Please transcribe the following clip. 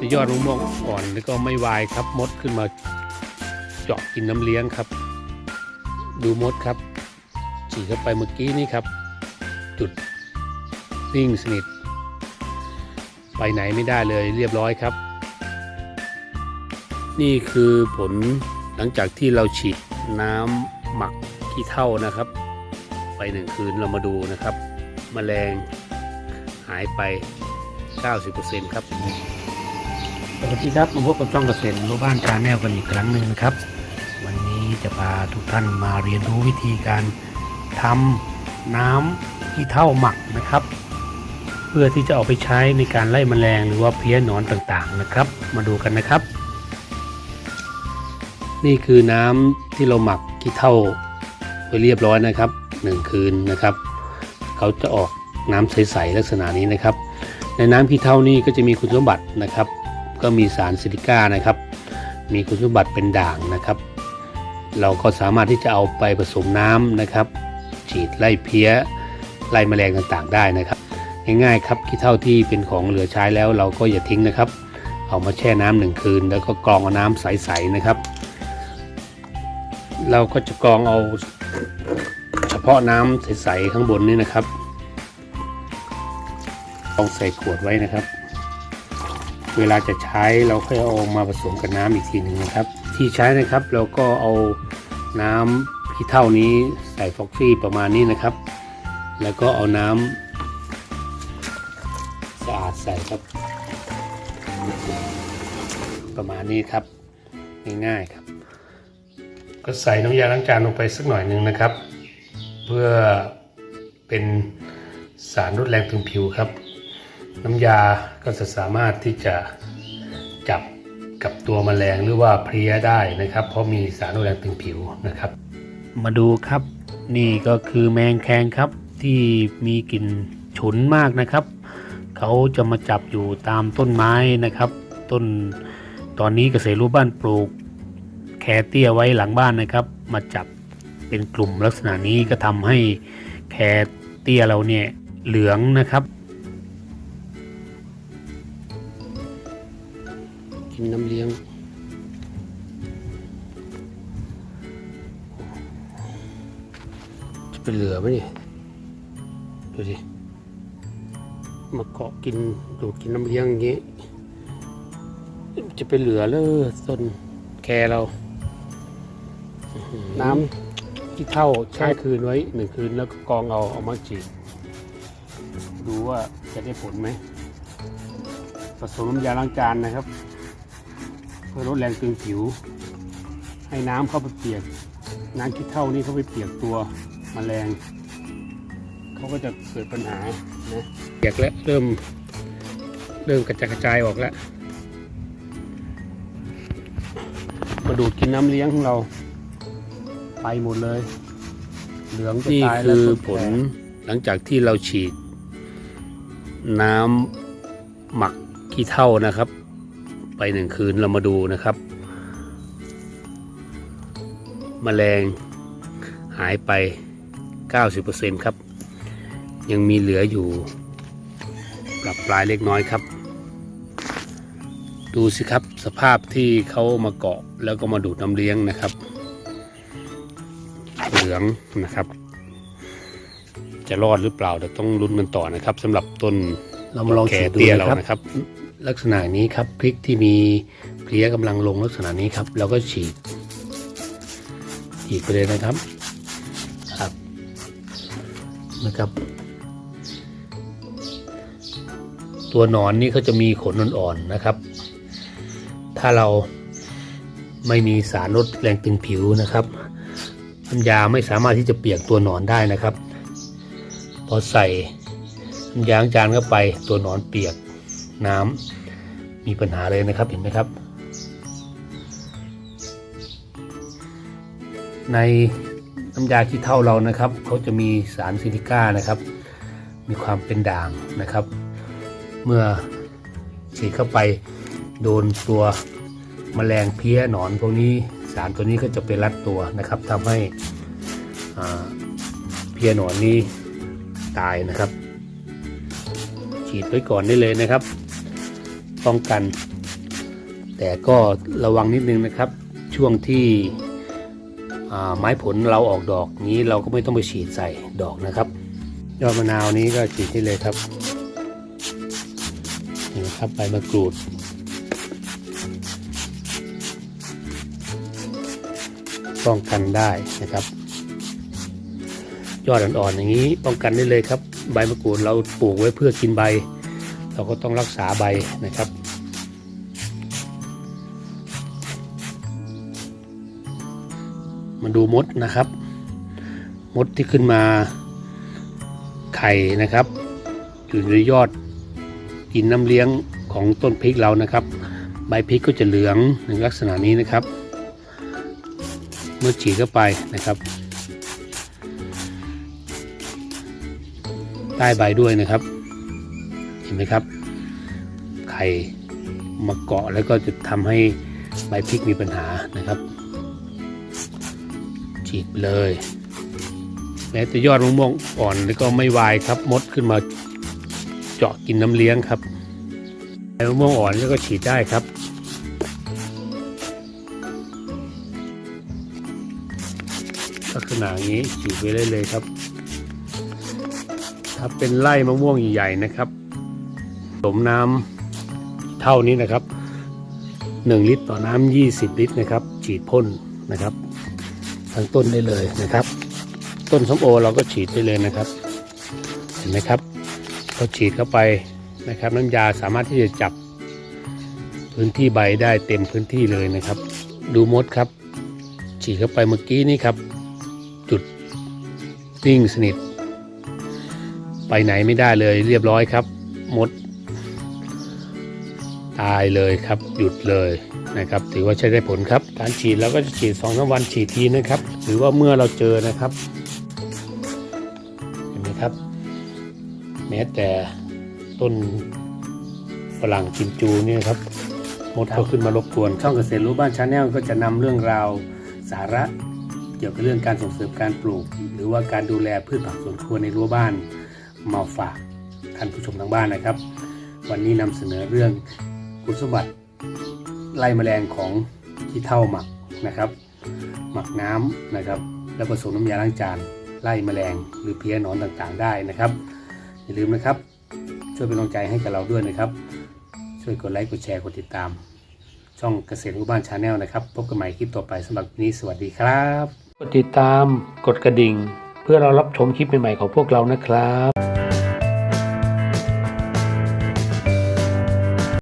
จะยอดมะม่วงอ่อนแล้วก็ไม่วายครับ มดขึ้นมาเจาะกินน้ำเลี้ยงครับ ดูมดครับฉีดเข้าไปเมื่อกี้นี่ครับ จุดนิ่งสนิท ไปไหนไม่ได้เลยเรียบร้อยครับ นี่คือผลหลังจากที่เราฉีดน้ำหมักขี้เท่านะครับ ไปหนึ่งคืนเรามาดูนะครับแมลงหายไป 90%ครับ สวัสดีครับมาพบกับช่องเกษตรรู้บ้านชาแนลกันอีกครั้งหนึ่งนะครับ วันนี้จะพาทุกท่านมาเรียนรู้วิธีการทำน้ำขี้เท่าหมักนะครับ เพื่อที่จะเอาไปใช้ในการไล่แมลงหรือว่าเพี้ยนอนต่างๆนะครับ มาดูกันนะครับ นี่คือน้ำที่เราหมักขี้เท่าไว้เรียบร้อยนะครับหนึ่งคืนนะครับ เขาจะออกน้ำใสๆลักษณะนี้นะครับ ในน้ำขี้เท่านี่ก็จะมีคุณสมบัตินะครับ ก็มีสารซิลิก้านะครับ มีคุณสมบัติเป็นด่างนะครับ เราก็สามารถที่จะเอาไปผสมน้ำนะครับ ฉีดไล่เพี้ยไล่แมลงต่างๆ ได้นะครับ ง่ายๆครับขี้เท่าที่เป็นของเหลือใช้แล้วเราก็อย่าทิ้งนะครับ เอามาแช่น้ำหนึ่งคืน แล้วก็กรองเอาน้ำใสๆนะครับ เราก็จะกรองเอาเฉพาะน้ำใสๆข้างบนนี่นะครับต้องใส่ขวดไว้นะครับ เวลาจะใช้เราค่อยเอามาผสมกับน้ำอีกทีหนึ่งนะครับ ที่ใช้นะครับเราก็เอาน้ำขี้เท่านี้ใส่ฟอกซี่ประมาณนี้นะครับ แล้วก็เอาน้ำสะอาดใส่ครับ ประมาณนี้ครับง่ายๆครับ ก็ใส่น้ำยาล้างจานลงไปสักหน่อยหนึ่งนะครับ เพื่อเป็นสารลดแรงตึงผิวครับ น้ำยาก็จะสามารถที่จะจับกับตัวแมลงหรือว่าเพลี้ยได้นะครับ เพราะมีสารลดแรงตึงผิวนะครับ มาดูครับนี่ก็คือแมงแคงครับที่มีกลิ่นฉุนมากนะครับ เขาจะมาจับอยู่ตามต้นไม้นะครับ ต้นตอนนี้เกษตรรูปบ้านปลูกแคเตี้ยไว้หลังบ้านนะครับ มาจับเป็นกลุ่มลักษณะนี้ก็ทำให้แคเตี้ยเราเนี่ยเหลืองนะครับ กินน้ำเลี้ยง จะเป็นเหลือไหมเนี่ยดูสิ มาเกาะกินดูดกินน้ำเลี้ยงอย่างนี้ จะเป็นเหลือเลยต้นแคเรา น้ำที่เท่าแช่คืนไว้หนึ่งคืนแล้วก็กรองเอาเอามาจีบดูว่าจะได้ผลไหมผสมน้ำยาล้างจานนะครับเพื่อลดแรงตึงผิว ให้น้ำเข้าไปเปียก น้ำขี้เท่านี้เข้าไปเปียกตัวมแมลงเขาก็จะเกิดปัญหานะเปียกแล้วเริ่มเริ่มกระจายกระจายออกแล้วมาดูดกินน้ำเลี้ยงของเรา ไปหมดเลย เหลืองจะนี่ตายแล้วคือผลหลังจากที่เราฉีด น้ำหมักขี้เท่านะครับ ไปหนึ่งคืนเรามาดูนะครับแมลงหายไป 90%ครับ ยังมีเหลืออยู่ปรับปลายเล็กน้อยครับ ดูสิครับสภาพที่เขามาเกาะแล้วก็มาดูดน้ำเลี้ยงนะครับ เหลืองนะครับ จะรอดหรือเปล่าเดี๋ยวต้องลุ้นกันต่อนะครับสำหรับต้นเรามาลองแคฉีดดูเตี้ยนะเราครับนะครับ ลักษณะนี้ครับพริกที่มีเพลี้ยกำลังลงลักษณะนี้ครับเราก็ฉีดฉีดไปเลยนะครับครับนะครับ ตัวหนอนนี่เขาจะมีขนอ่อนๆนะครับ ถ้าเราไม่มีสารลดแรงตึงผิวนะครับน้ำยาไม่สามารถที่จะเปียกตัวหนอนได้นะครับ พอใส่น้ำยาล้างจานเข้าไปตัวหนอนเปียก น้ำมีปัญหาเลยนะครับเห็นไหมครับ ในน้ำยาขี้เท่าเรานะครับเขาจะมีสารซิลิก้านะครับ มีความเป็นด่างนะครับ เมื่อฉีดเข้าไปโดนตัวแมลงเพี้ยหนอนพวกนี้สารตัวนี้ก็จะไปรัดตัวนะครับทำให้เพี้ยหนอนนี้ตายนะครับ ฉีดไว้ก่อนได้เลยนะครับ ป้องกัน แต่ก็ระวังนิดนึงนะครับ ช่วงที่ไม้ผลเราออกดอกนี้เราก็ไม่ต้องไปฉีดใส่ดอกนะครับ ยอดมะนาวนี้ก็ฉีดได้เลยครับนี่นะครับใบมะกรูดป้องกันได้นะครับ ยอดอ่อนๆอย่างนี้ป้องกันได้เลยครับ ใบมะกรูดเราปลูกไว้เพื่อกินใบ เราก็ต้องรักษาใบนะครับมาดูมดนะครับ มดที่ขึ้นมาไข่นะครับอยู่ในยอดกินน้ำเลี้ยงของต้นพริกเรานะครับ ใบพริกก็จะเหลืองในลักษณะนี้นะครับ เมื่อฉีดเข้าไปนะครับ ใต้ใบด้วยนะครับ เห็นไหมครับ ไข่มาเกาะแล้วก็จะทำให้ใบพริกมีปัญหานะครับ ฉีดเลย แม้แต่ยอดมะม่วงอ่อนแล้วก็ไม่วายครับมดขึ้นมาเจาะกินน้ำเลี้ยงครับใบมะม่วงอ่อนแล้วก็ฉีดได้ครับลักษณะอย่างนี้ฉีดไปได้เลยครับ ถ้าเป็นไร่มะม่วงใหญ่ๆนะครับผสมน้ำเท่านี้นะครับ 1 ลิตรต่อน้ำ20 ลิตรนะครับ ฉีดพ่นนะครับทั้งต้นได้เลยนะครับ ต้นส้มโอเราก็ฉีดได้เลยนะครับ เห็นไหมครับพอฉีดเข้าไปนะครับ น้ำยาสามารถที่จะจับพื้นที่ใบได้เต็มพื้นที่เลยนะครับ ดูมดครับ ฉีดเข้าไปเมื่อกี้นี่ครับ จุดนิ่งสนิท ไปไหนไม่ได้เลยเรียบร้อยครับ มด ตายเลยครับ หยุดเลยนะครับ ถือว่าใช้ได้ผลครับ การฉีดเราก็จะฉีดสองสามวันฉีดทีนะครับ หรือว่าเมื่อเราเจอนะครับ เห็นไหมครับ แม้แต่ต้นฝรั่งกิมจูเนี่ยครับมดก็ขึ้นมารบกวน ช่องเกษตรรู้บ้านชาแนลก็จะนำเรื่องราวสาระเกี่ยวกับเรื่องการส่งเสริมการปลูก หรือว่าการดูแลพืชผักสวนครัวในรั้วบ้าน มาฝากท่านผู้ชมทางบ้านนะครับ วันนี้นำเสนอเรื่องคุณสมบัติไล่แมลงของขี้เท่าหมักนะครับ หมักน้ำนะครับ แล้วผสมน้ำยาล้างจานไล่แมลงหรือเพี้ยหนอนต่างๆ ได้นะครับ อย่าลืมนะครับ ช่วยเป็นกำลังใจให้กับเราด้วยนะครับ ช่วยกดไลค์กดแชร์กดติดตาม ช่องเกษตรรู้บ้านชาแนลนะครับพบกันใหม่คลิปต่อไปสำหรับวันนี้สวัสดีครับกดติดตามกดกระดิ่ง เพื่อเรารับชมคลิปใหม่ๆของพวกเรานะครับ